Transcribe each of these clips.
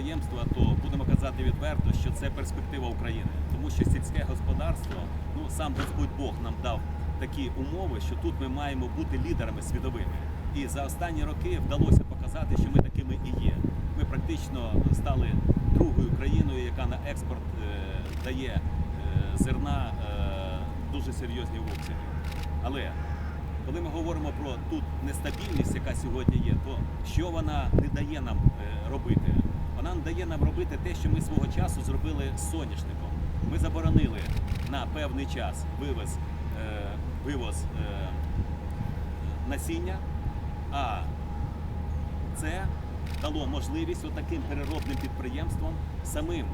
підприємства, то будемо казати відверто, що це перспектива України, тому що сільське господарство, ну сам Господь Бог нам дав такі умови, що тут ми маємо бути лідерами світовими. І за останні роки вдалося показати, що ми такими і є. Ми практично стали другою країною, яка на експорт е, дає е, зерна е, дуже серйозні обсяги. Але коли ми говоримо про тут нестабільність, яка сьогодні є, то що вона не дає нам е, робити? Не дає нам робити те, що ми свого часу зробили з соняшником. Ми заборонили на певний час вивоз, е, вивоз е, насіння, а це дало можливість отаким переробним підприємствам самим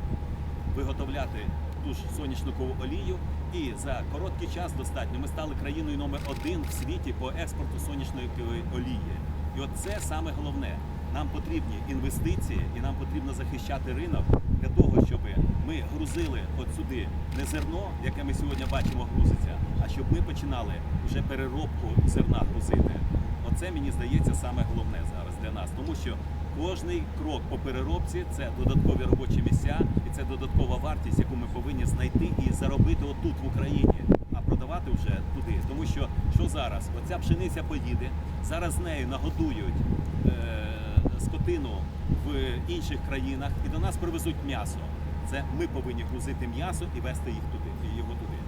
виготовляти ту ж соняшникову олію. І за короткий час достатньо ми стали країною номер один в світі по експорту соняшникової олії. І от це саме головне. Нам потрібні інвестиції і нам потрібно захищати ринок для того, щоб ми грузили от сюди не зерно, яке ми сьогодні бачимо грузиться, а щоб ми починали вже переробку зерна грузити. Оце мені здається саме головне зараз для нас, тому що кожний крок по переробці це додаткові робочі місця і це додаткова вартість, яку ми повинні знайти і заробити отут в Україні, а продавати вже туди. Тому що що зараз? Оця пшениця поїде, зараз з нею нагодують е, в інших країнах і до нас привезуть м'ясо. Це ми повинні грузити м'ясо і вести їх туди, його туди.